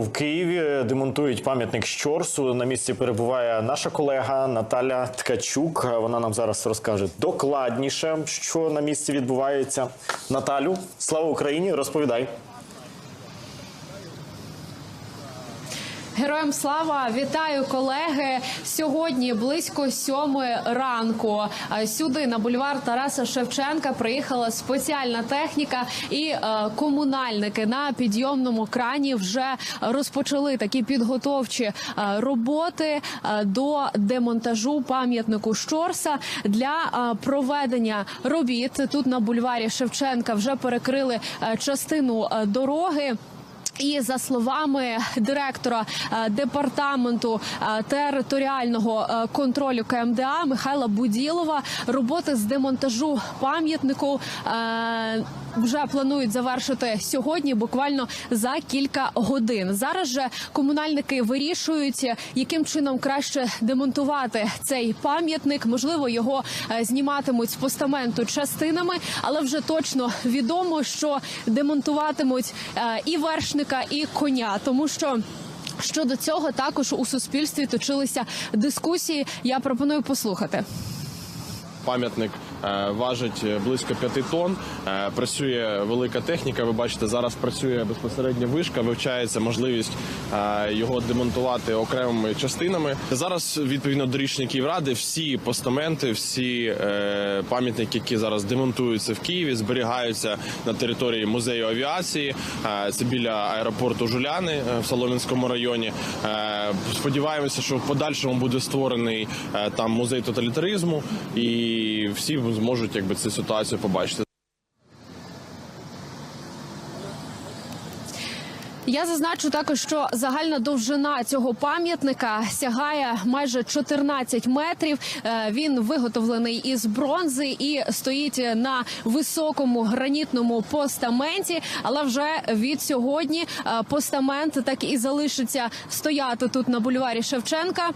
в Києві демонтують пам'ятник Щорсу. На місці перебуває наша колега Наталя Ткачук. Вона нам зараз розкаже докладніше, що на місці відбувається. Наталю, слава Україні! Розповідай. Героям слава вітаю колеги. Сьогодні близько сьомої ранку. е, Сюди на бульвар Тараса Шевченка приїхала спеціальна техніка, і е, комунальники на підйомному крані вже розпочали такі підготовчі е, роботи до демонтажу пам'ятнику Щорса для проведення робіт. Тут на бульварі Шевченка вже перекрили частину дороги. І за словами директора е, департаменту е, територіального е, контролю КМДА Михайла Буділова, роботи з демонтажу пам'ятнику вже планують завершити сьогодні, буквально за кілька годин. Зараз же комунальники вирішують, яким чином краще демонтувати цей пам'ятник. Можливо, його зніматимуть з постаменту частинами, але вже точно відомо, що демонтуватимуть і вершника, і коня, тому що. Щодо цього також у суспільстві точилися дискусії. Я пропоную послухати. Пам'ятник важить е, близько 5 тонн. Е, працює велика техніка. Ви бачите, зараз працює безпосередньо вишка. Вивчається можливість е, його демонтувати окремими частинами. Зараз відповідно до рішення Київради всі постаменти, всі е, пам'ятники, які зараз демонтуються в Києві, зберігаються на території музею авіації. Е, це біля аеропорту Жуляни е, в Солом'янському районі. Е, сподіваємося, що в подальшому буде створений е, там музей тоталітаризму, і всі зможуть якби цю ситуацію побачити. Я зазначу також, що загальна довжина цього пам'ятника сягає майже 14 метрів. Е, Він виготовлений із бронзи і стоїть на високому гранітному постаменті. Але вже від сьогодні е, постамент так і залишиться стояти тут на бульварі Шевченка.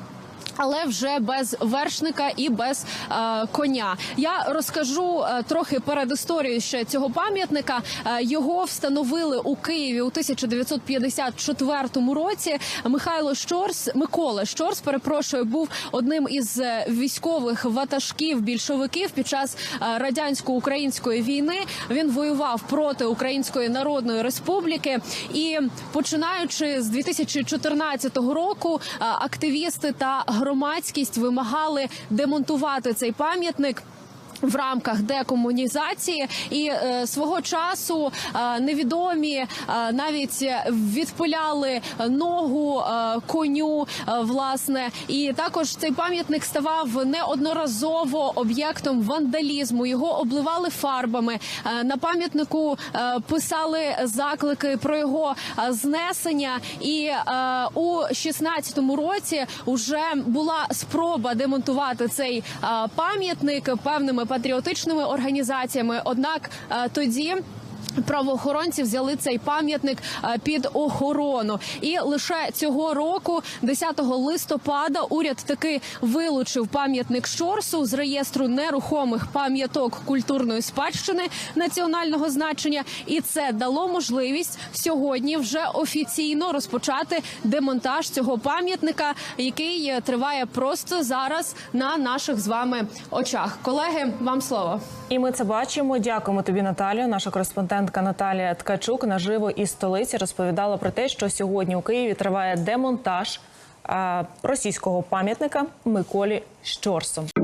Але вже без вершника і без е, коня. Я розкажу е, трохи перед історією ще цього пам'ятника. Е, його встановили у Києві у 1954 році. Михайло Щорс, Микола Щорс, перепрошую, був одним із е, військових ватажків більшовиків під час е, радянсько-української війни. Він воював проти Української Народної Республіки. І починаючи з 2014 року, е, активісти та громадськість вимагали демонтувати цей пам'ятник. В рамках декомунізації і е, свого часу е, невідомі е, навіть відпиляли ногу е, коню, е, власне, і також цей пам'ятник ставав неодноразово об'єктом вандалізму. Його обливали фарбами. Е, на пам'ятнику е, писали заклики про його е, знесення. І е, у 16-му році вже була спроба демонтувати цей пам'ятник певними патріотичними організаціями. Однак тоді. Правоохоронці взяли цей пам'ятник е, під охорону, і лише цього року, 10 листопада, уряд таки вилучив пам'ятник Щорсу з реєстру нерухомих пам'яток культурної спадщини національного значення, і це дало можливість сьогодні вже офіційно розпочати демонтаж цього пам'ятника, який е, триває просто зараз на наших з вами очах. Колеги, вам слово. І ми це бачимо. Дякуємо тобі, Наталію. Наша кореспондентка Наталія Ткачук наживо із столиці розповідала про те, що сьогодні у Києві триває демонтаж російського пам'ятника Миколі Щорсу.